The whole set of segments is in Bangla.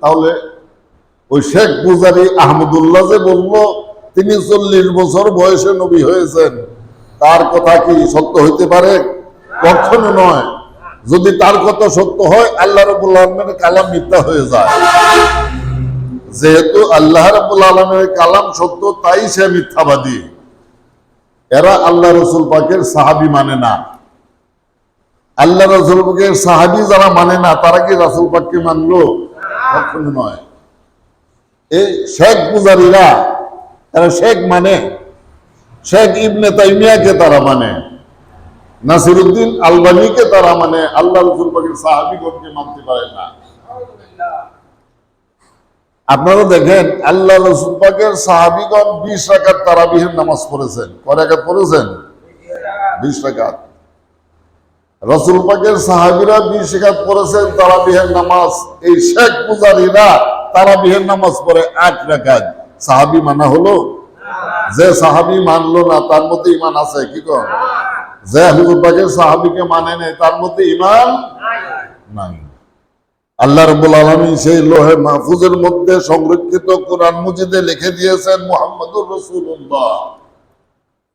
তাহলে ওই শেখ পূজারি আহমদুল্লাহ যে বলল, তিনি চল্লিশ বছর বয়সে নবী হয়েছেন, তার কথা কি সত্য হইতে পারে? কখনো নয়। যদি তার কথা সত্য হয়, আল্লাহ রবুল আলমের কালাম মিথ্যা হয়ে যায়। যেহেতু আল্লাহ রবুল আলমের কালাম সত্য, তাই সে মিথ্যাবাদী। এরা আল্লাহ রসুল পাকের সাহাবি মানে না। আল্লাহ রসুল পাকের সাহাবি যারা মানে না, তারা কি রাসুল পাককে মানলো? কখনো নয় এই শেখ পূজারীরা, এরা শেখ মানে? শেখ ইবনে তাইমিয়াকে তারা মানে। নাসিরুদ্দিন আলবানিকে তারা মানে। আল্লাহ রসুল পাকের সাহাবিগণকে মানতে পারে না। আপনারা দেখেন, আল্লাহ রসুল পাকের সাহাবিগণ বিশ রাকাত তারাবিহের নামাজ পড়েছেন। কয় রাকাত পড়েছেন? বিশ রাকাত। রসুল পাকের সাহাবিরা বিশ রাকাত পড়েছেন তারাবিহের নামাজ। এই শেখ পূজারীরা তারাবিহের নামাজ পড়ে আট রাকাত। সাহাবি মানা হলো? যে সাহাবি মানলো না, তার মধ্যে ইমান আছে, কি কর যে হুজুর পাকের সাহাবিকে মানে নেই, তার মধ্যে ইমান নাই। আল্লাহ রব্বুল আলমী সেই লোহে মাহফুজের মধ্যে সংরক্ষিত কোরআন মুজিদে লিখে দিয়েছেন মোহাম্মদুর রসুল্লাহ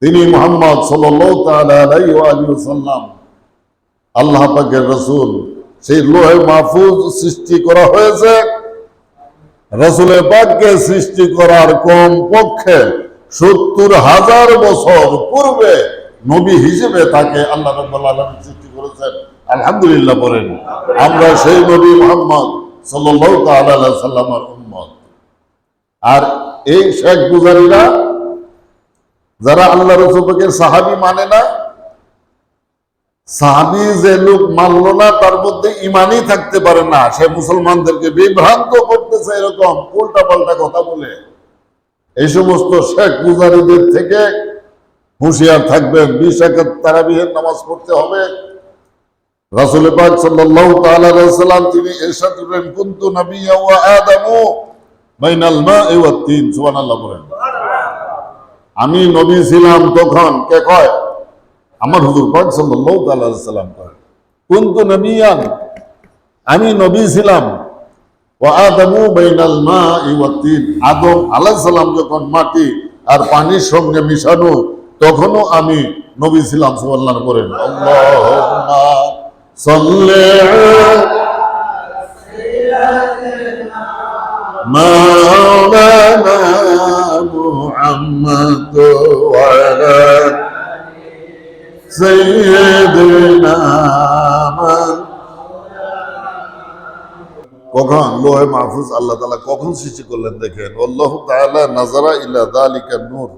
তিনি মোহাম্মদ সাল্লাম আল্লাহ পাকের রসুল, সেই লোহে মাহফুজ সৃষ্টি করা হয়েছে। রসুলের পাককে সৃষ্টি করার কম পক্ষে সত্তর হাজার বছর পূর্বে নবী হিসেবে তাকে আল্লাহ সৃষ্টি করেছেন। আলহামদুলিল্লাহ বলেন, আমরা সেই নবী মোহাম্মদ আলাইহি সাল্লামের উম্মত। আর এই শেখ গুজারিরা যারা আল্লাহ রসুলকে সাহাবি মানে না সাহাবি যে লোক না, তার মধ্যে ইমানই থাকতে পারে না। সে মুসলমানদেরকে বিভ্রান্ত করতেছে এরকম উল্টা পাল্টা কথা বলে। এই সমস্ত শেখ থেকে হুঁশিয়ার থাকবেন বিশ তারাবিহের নামাজ পড়তে হবে। রাসূল পাক সাল্লাল্লাহু তাআলা তিনি ইরশাদ করেন কুনতু ওয়া আদামু বাইনাল ওয়াত তিন। সুবহানাল্লাহ বলেন। আমি নবী ছিলাম তখন, কে কয়? আমার হুজুর পাক সাল্লাহ তাল্লাহ সাল্লাম করেন কুন্তু নবিয়ান? আমি নবী ছিলাম। ওয়া আদমু বাইনাল মাই ওয়াত তিন। আদম আলাইহিস সালাম যখন মাটি আর পানির সঙ্গে মিশানো, তখনও আমি নবী ছিলাম সুবহানাল্লাহ করেন আল্লাহুম্মা সাল্লি মাওলানা মুহাম্মদ ওয়া আলা কখন? লোহে মাহফুজ আল্লাহ তালা কখন সৃষ্টি করলেন দেখেন? আল্লাহ তাআলা নাজারা ইলা দালিকা নূর।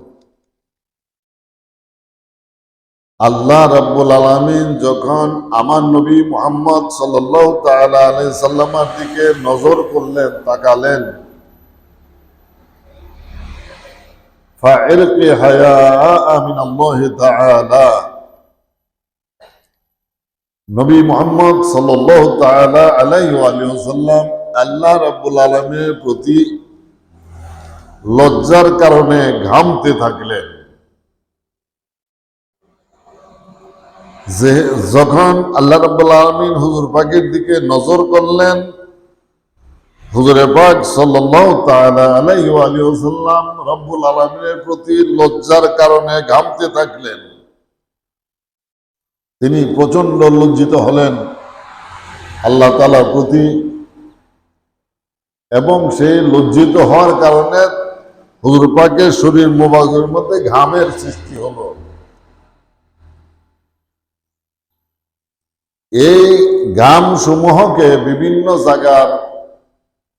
আল্লাহ রাব্বুল আলামিন যখন আমার নবী মোহাম্মদ সাল্লাল্লাহু তাআলা আলাইহি সাল্লামার দিকে নজর করলেন, তাকালেন। ফাইরকি হায়া আমিন আল্লাহ তাআলা। নবী মুহাম্মদ ওয়াসাল্লাম আল্লাহ রাব্বুল আলামিনের প্রতি লজ্জার কারণে ঘামতে থাকলেন। যে যখন আল্লাহ রাব্বুল আলামিন হুজুর পাকের দিকে নজর করলেন, হুজুরে পাক ওয়াসাল্লাম রব্বুল আলামিনের প্রতি লজ্জার কারণে ঘামতে থাকলেন। তিনি প্রচণ্ড লজ্জিত হলেন। আল্লাহ তাআলার প্রতি এবং সেই লজ্জিত হওয়ার কারণে হুজুর পাকের শরীর মোবারকের মধ্যে ঘামের সৃষ্টি হলো। এই ঘাম সমূহকে বিভিন্ন জায়গার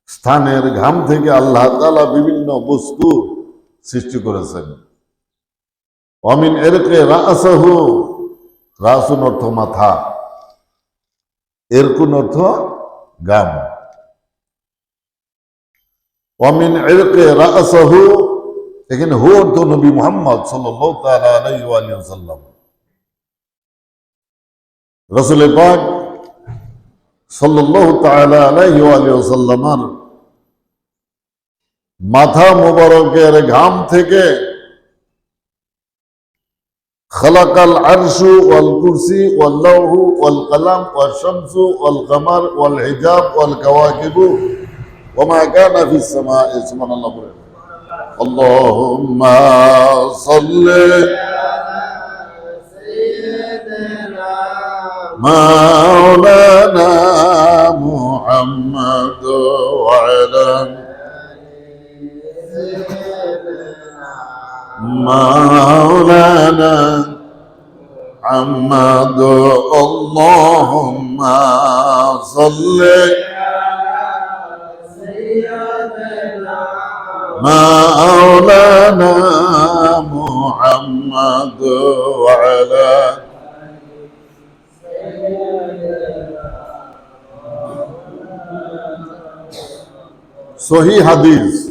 স্থানের ঘাম থেকে আল্লাহ তালা বিভিন্ন বস্তু সৃষ্টি করেছেন। অমিন এরকে রাসাহু রাসুন অর্থ মাথা। এরকুন অর্থ গাম। অমিন এরকে রাসাহু, এখানে হু অর্থ নবী মোহাম্মদ ওয়াসাল্লাম। রসুল পাক ওয়াসাল্লামার মাথা মোবারকের ঘাম থেকে خلق العرش والكرسي واللوح والقلم والشمس والقمر والحجاب والكواكب وما كان في السماء سبحان الله برد. اللهم صل مولانا محمد وعلى مولانا محمد اللهم صل مولانا محمد وعلى صحيح حديث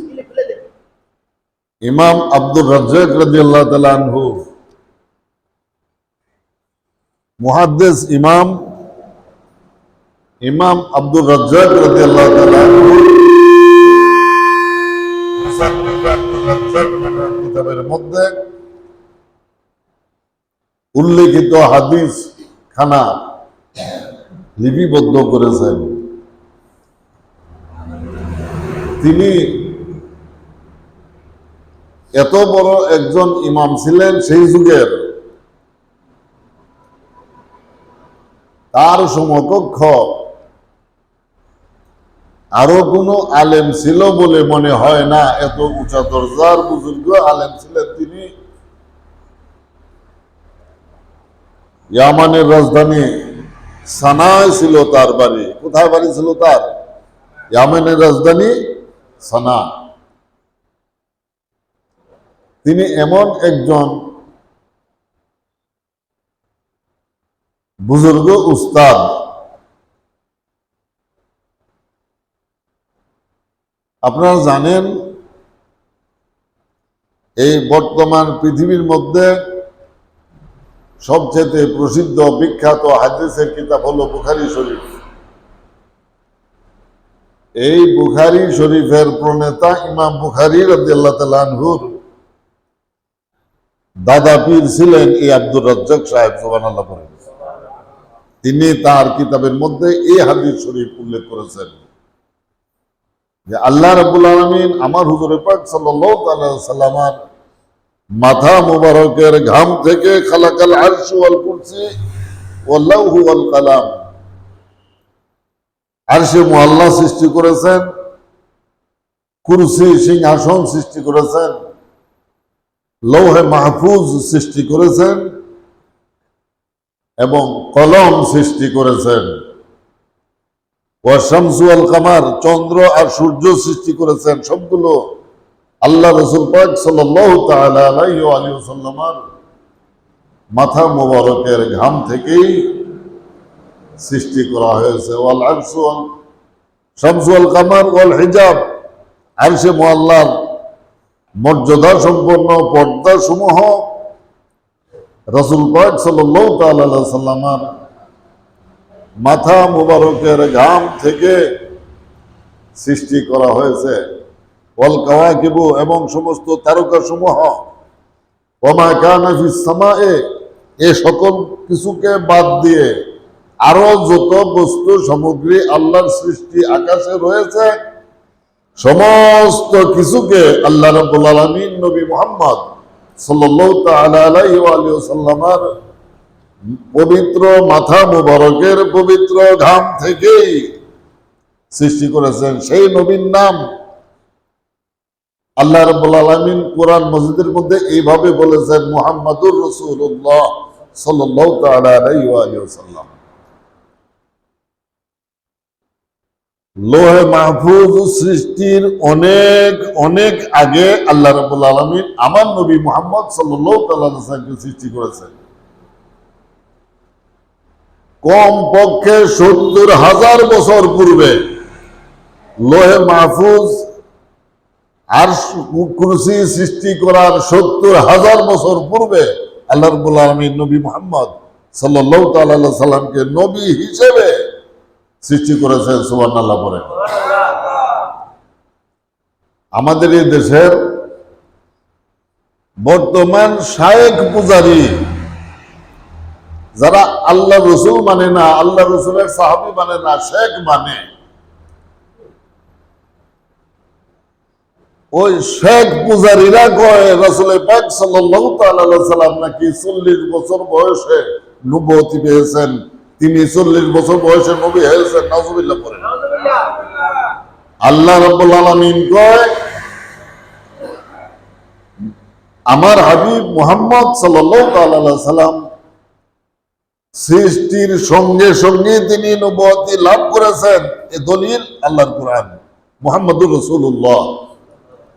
ইমাম আব্দুর রাজ্জাক রাদিয়াল্লাহু তাআলা আনহু। মুহাদ্দিস ইমাম ইমাম আব্দুর রাজ্জাক রাদিয়াল্লাহু তাআলা আনহু। কিতাবের মধ্যে উল্লেখিত হাদিস খানা লিপিবদ্ধ করেছেন। তিনি এত বড় একজন ইমাম ছিলেন সেই যুগের। তার সমকক্ষ। আরও কোনো আলেম ছিল বলে মনে হয় না। এত উঁচা দরজার বুজুর্গ আলেম ছিলেন তিনি। ইয়ামানের রাজধানী সানায় ছিল তার বাড়ি। কোথায় বাড়ি ছিল তার? ইয়ামানের রাজধানী সানা তিনি এমন একজন বুজুর্গ উস্তাদ। আপনারা জানেন, এই বর্তমান পৃথিবীর মধ্যে সবচেয়ে প্রসিদ্ধ বিখ্যাত হাদিসের কিতাব হলো বুখারি শরীফ। এই বুখারি শরীফের প্রণেতা ইমাম বুখারি রাদিয়াল্লাহু তাআলা আনহুর দাদা পীর ছিলেন এই আব্দুর রাজ্জাক সাহেব, সুবহানাল্লাহ বলেন তিনি তার কিতাবের মধ্যে এই হাদিস শরীফ উল্লেখ করেছেন যে আল্লাহ রাব্বুল আলামিন আমার হুজুর পাক সাল্লামার মাথা মুবারকের ঘাম থেকে খালাকাল আরশ ওয়াল কুরসি ওয়াল লাউহু ওয়াল কালাম আরশে মুআল্লা সৃষ্টি করেছেন, কুরসি সিংহাসন সৃষ্টি করেছেন লৌহে মাহফুজ সৃষ্টি করেছেন এবং কলম সৃষ্টি করেছেন। ওয়াশামসু কামার, চন্দ্র আর সূর্য সৃষ্টি করেছেন সবগুলো আল্লাহ রসুল পাক ওয়া মাথা মোবারকের ঘাম থেকেই সৃষ্টি করা হয়েছে। ওয়াল আল কামার, ওয়াল হিজাব, আরশে মুআল্লার মর্যাদা সম্পন্ন পর্দা সমূহ রসুল সাল্লামার মাথা মুবারকের ঘাম থেকে সৃষ্টি করা হয়েছে। ওয়াল এবং সমস্ত তারকা সমূহ ওমা এ সকল কিছুকে বাদ দিয়ে আরও যত বস্তু সামগ্রী আল্লাহর সৃষ্টি আকাশে রয়েছে সমস্ত কিছুকে আল্লাহ রাব্বুল আলামিন নবী মুহাম্মদ পবিত্র মাথা মুবারকের পবিত্র ঘাম থেকেই সৃষ্টি করেছেন সেই নবীর নাম। আল্লাহ রাব্বুল আলামিন কোরআন মসজিদের মধ্যে এইভাবে বলেছেন, মুহাম্মাদুর রাসূলুল্লাহ সাল্লাল্লাহু তাআলা আলাইহি ওয়া আলিহি ওয়াসাল্লাম লোহে মাহফুজ সৃষ্টির অনেক অনেক আগে আল্লাহ রাব্বুল আলামিন আমার নবী মুহাম্মদ ওয়াসাল্লামকে সৃষ্টি করেছেন। কম পক্ষে সত্তর হাজার বছর পূর্বে লোহে মাহফুজ আর কুরসি সৃষ্টি করার সত্তর হাজার বছর পূর্বে আল্লাহ রবুল আলমী নবী মোহাম্মদ সাল্লাহ সাল্লামকে নবী হিসেবে সৃষ্টি করেছেন সুবান আল্লাহ পরে আমাদের এই দেশের বর্তমান শায়েক পূজারী, যারা আল্লাহ রসুল মানে না আল্লাহ রসুলের সাহাবি মানে না, শেখ মানে ওই শেখ পূজারীরা কয়, রাসুল নাকি চল্লিশ বছর বয়সে নবুয়তি পেয়েছেন। তিনি চল্লিশ বছর বয়সে নবী হয়েছেন, নাউজুবিল্লাহ পড়েন। আল্লাহ রাব্বুল আলামিন কয়, আমার হাবিব মুহাম্মদ সাল্লাম সৃষ্টির সঙ্গে সঙ্গে তিনি নবুয়তি লাভ করেছেন। এ দলিল আল্লাহর কোরআন, মুহাম্মদুর রসুল্লাহ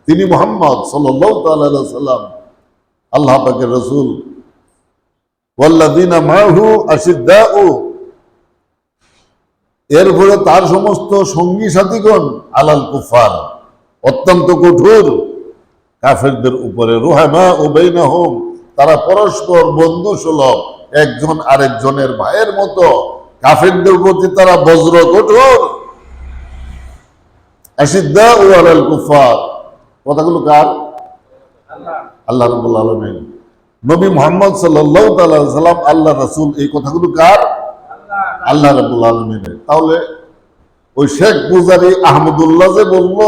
তিনি মোহাম্মদ সাল্লাম আল্লাহ পাকের রাসূল। ওয়াল্লাযিনা মাহু আশিদ্দাউ এরপরে তার সমস্ত সঙ্গী সাথীগণ আলাল কুফার অত্যন্ত কঠোর। কাফেরদের উপরে রুহামা ও বেইনাহুম, তারা পরস্পর বন্ধু সুলভ একজন আরেকজনের ভাইয়ের মতো। কাফেরদের প্রতি তারা বজ্র কঠোর। আশিদ্দা ও আলাল কুফার কথাগুলো কার? আল্লাহ রবুল আলমিন। নবী মোহাম্মদ সাল্লাহ সাল্লাম আল্লাহ রসুল, এই কথাগুলো কার? আল্লাহ রবুল আলমিনের। তাহলে ওই শেখ পূজারি আহমদুল্লাহ যে বলল,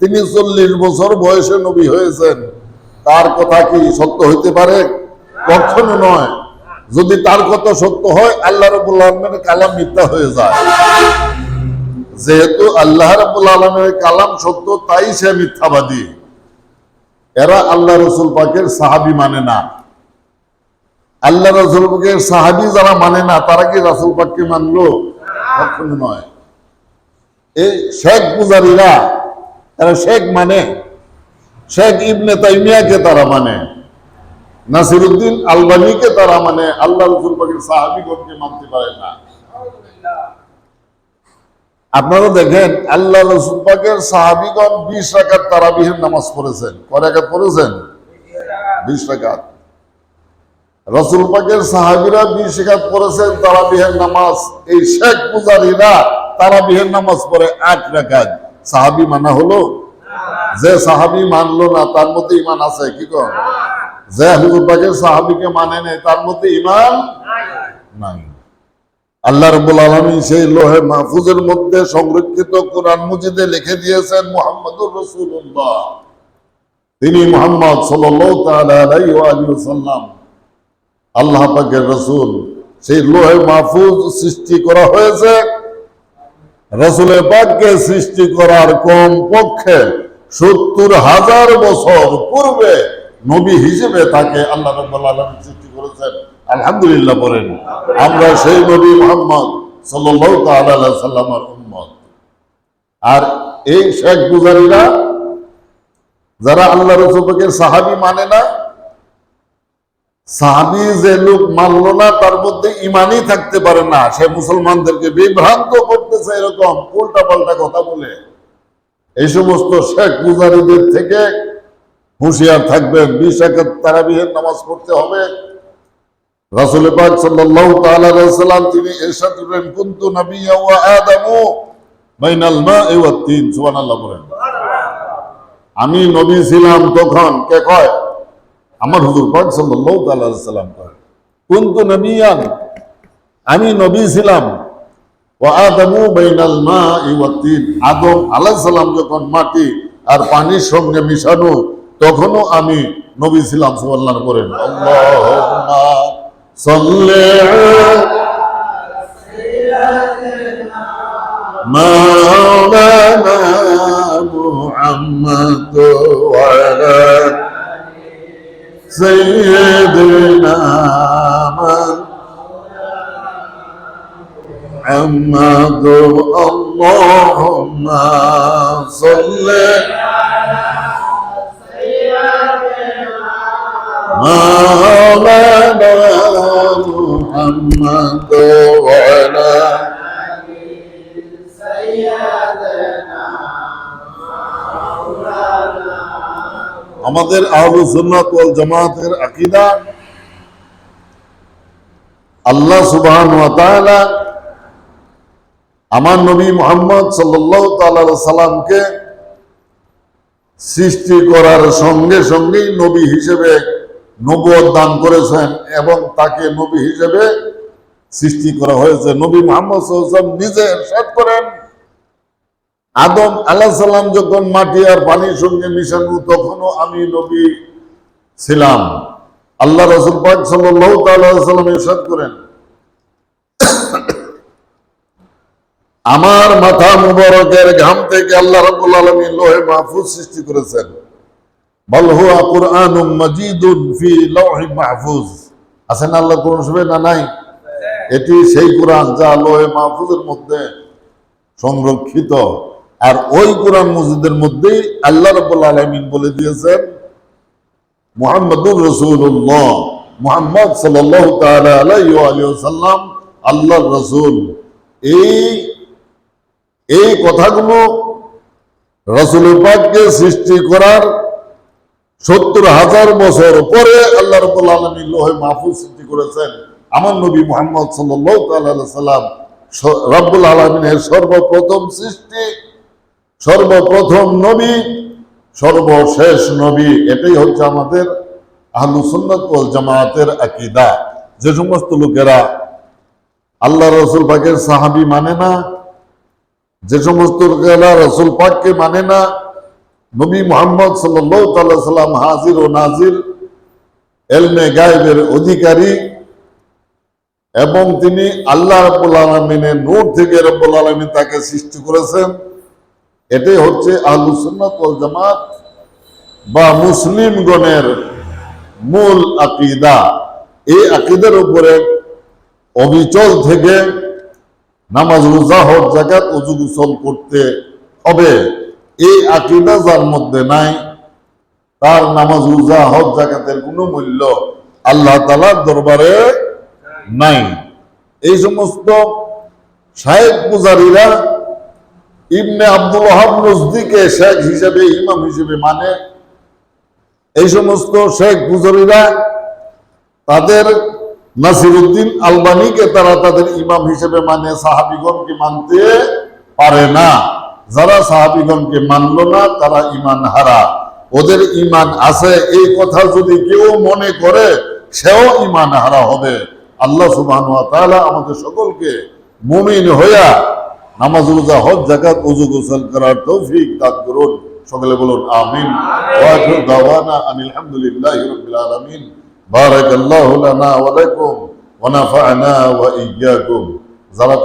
তিনি চল্লিশ বছর বয়সে নবী হয়েছেন। তার কথা কি সত্য হইতে পারে? কখনো নয়। যদি তার কথা সত্য হয়, আল্লাহ রবুল আলমের কালাম মিথ্যা হয়ে যায়। যেহেতু আল্লাহ রবুল আলমের কালাম সত্য, তাই সে মিথ্যাবাদী। এরা আল্লাহ রসুল পাকের সাহাবি মানে না। আল্লাহ রসুল সাহাবি যারা মানে না, তারা কি রসুল পাককে মানলো? কখনো নয়। এই শেখ পূজারীরা এরা শেখ মানে। শেখ ইবনে তাইমিয়াকে তারা মানে। নাসিরুদ্দিন আলবানিকে তারা মানে। আল্লাহ রসুল পাকের সাহাবিগণকে মানতে পারে না। আপনারা দেখেন, আল্লাহ রসুল পাকের সাহাবিগণ বিশ রাকাত তারাবিহের নামাজ পড়েছেন। কয় রাকাত পড়েছেন? বিশ রাকাত। রসুল পাকের সাহাবিরা বিশ রাকাত পড়েছেন তারাবিহের নামাজ। এই শেখ পূজারীরা তারাবিহের নামাজ পড়ে আট রাকাত। সাহাবি মানা হলো? যে সাহাবি মানলো না, তার মধ্যে ইমান আছে, কি কর যে হুজুর পাকের সাহাবিকে মানে নেই, তার মধ্যে ইমান নাই। আল্লাহ রব্বুল আলমী সেই লোহে মাহফুজের মধ্যে সংরক্ষিত কোরআন মুজিদে লিখে দিয়েছেন মোহাম্মদুর রসুল্লাহ তিনি মোহাম্মদ সাল্লাম আল্লাহ পাকের রসুল, সেই লোহে মাহফুজ সৃষ্টি করা হয়েছে। রসুলের পাককে সৃষ্টি করার কম পক্ষে সত্তর হাজার বছর পূর্বে নবী হিসেবে তাকে আল্লাহ রব্বুল সৃষ্টি করেছেন। আলহামদুলিল্লাহ বলেন, আমরা সেই নবী মোহাম্মদ সাল্লাল্লাহু তাআলা আলাইহি সাল্লামের আর এই শেখ গুজারিরা যারা আল্লাহ রসুল রসুলকে সাহাবি মানে না সাহাবি যে লোক মানল না, তার মধ্যে ইমানই থাকতে পারে না। সে মুসলমানদেরকে বিভ্রান্ত করতেছে এরকম উল্টা পাল্টা কথা বলে। এই সমস্ত শেখ গুজারিদের থেকে হুঁশিয়ার থাকবেন, বিশ একাত তারাবিহের নামাজ পড়তে হবে। রাসূল পাক সাল্লাল্লাহু তাআলা তিনি ইরশাদ করেন কুনতু নাবিয়্যা ওয়া আদামু বাইনাল মা'i ওয়াত তিন। সুবহানাল্লাহ বলেন। আমি নবী ছিলাম তখন, কে কয়? আমার হুজুর পাক সাল্লাল্লাহু সাল্লাহ তাল্লাম করেন কুনতু নবিয়ান? আমি নবী ছিলাম। ওয়া আদমু বাইনাল মাই ওয়া তিন। আদম আলাইহিস সালাম যখন মাটি আর পানির সঙ্গে মিশানো, তখনও আমি নবী ছিলাম সুবহানাল্লাহ করেন আল্লাহুম্মা সল্লে মাওলানা মুহাম্মাদ ওয়া سيدنا محمد اللهم صل مولانا محمد আমাদের আহলু সুন্নাত জামাতের আকীদা। আল্লাহ তাআলা আমার নবী মুহাম্মদ সাল্লামকে সৃষ্টি করার সঙ্গে সঙ্গেই নবী হিসেবে নবুয়ত দান করেছেন এবং তাকে নবী হিসেবে সৃষ্টি করা হয়েছে। নবী মোহাম্মদ নিজে ইরশাদ করেন। আদম আলাহ সাল্লাম যখন মাটি আর পানির সঙ্গে মিশানো তখনও আমি নবী ছিলাম। আল্লাহ রসুল পাক সাল্লাহ সাল্লাম ইরশাদ করেন আমার মাথা মুবারকের ঘাম থেকে আল্লাহ রাব্বুল আলামিন লোহে মাহফুজ সৃষ্টি করেছেন। বল হুয়া কুরআনুম মাজিদুন ফি লাওহি মাহফুজ। আছে না আল্লাহ কোরআন শরীফে না নাই? এটি সেই কোরআন যা লোহে মাহফুজের মধ্যে সংরক্ষিত। আর ওই কোরআন মসজিদের মধ্যেই আল্লাহ রাব্বুল আলামিন বলে দিয়েছেন, মুহাম্মদুর রাসূলুল্লাহ। মুহাম্মদ ওয়াসাল্লাম, আল্লাহর রাসূল। এই এই কথাগুলো রসুল পাককে সৃষ্টি করার সত্তর হাজার বছর পরে আল্লাহ রবুল আলমী লোহে মাহফুজ সৃষ্টি করেছেন। আমার নবী মোহাম্মদ সাল্লাম রব্বুল আলমিনের সর্বপ্রথম সৃষ্টি সর্বপ্রথম নবী, সর্বশেষ নবী, এটাই হচ্ছে আমাদের আহলু সুন্নত ওয়াল জামায়াতের আকিদা। যে সমস্ত লোকেরা আল্লাহ রসুল পাকের সাহাবি মানে না, যে সমস্ত লোকেরা রসুল পাককে মানে না, নবী মোহাম্মদ সাল্লাম হাজির ও নাজির, এলমে গায়েবের অধিকারী এবং তিনি আল্লাহ রব্বুল আলমিনের নূর থেকে রব্বুল আলমিন তাকে সৃষ্টি করেছেন। এটাই হচ্ছে আহলু সুন্নাত ওয়াল জামাত বা মুসলিমগণের মূল আকিদা। এই আকিদের উপরে অবিচল থেকে নামাজ, রোজা হক জাকাত উজু গুসল করতে হবে। এই আকিদা যার মধ্যে নাই, তার নামাজ, রোজা হক জাকাতের কোনো মূল্য আল্লাহ তালার দরবারে নাই। এই সমস্ত সাহেব পূজারীরা ইবনে আব্দুল ওহাব নজদিকে শেখ হিসেবে, ইমাম হিসেবে মানে এই সমস্ত শেখ পূজারীরা তাদের নাসিরুদ্দিন আলবানিকে তারা তাদের ইমাম হিসেবে মানে সাহাবিগণকে মানতে পারে না। যারা সাহাবিগণকে মানল না, তারা ইমান হারা। ওদের ইমান আছে। এই কথা যদি কেউ মনে করে, সেও ইমান হারা হবে। আল্লাহ সুবাহ আমাদের সকলকে মুমিন হইয়া নামাজ রোজা হজ জাকাত উজু, গোসল করার তৌফিক দান করুন। সকলে বলুন, আমিন। ওয়া আখিরু দাওয়ানা আনিল হামদুলিল্লাহি রাব্বিল আলামিন। বারাকাল্লাহু লানা ওয়া লাকুম ওয়া নাফা'না ওয়া ইয়্যাকুম যারা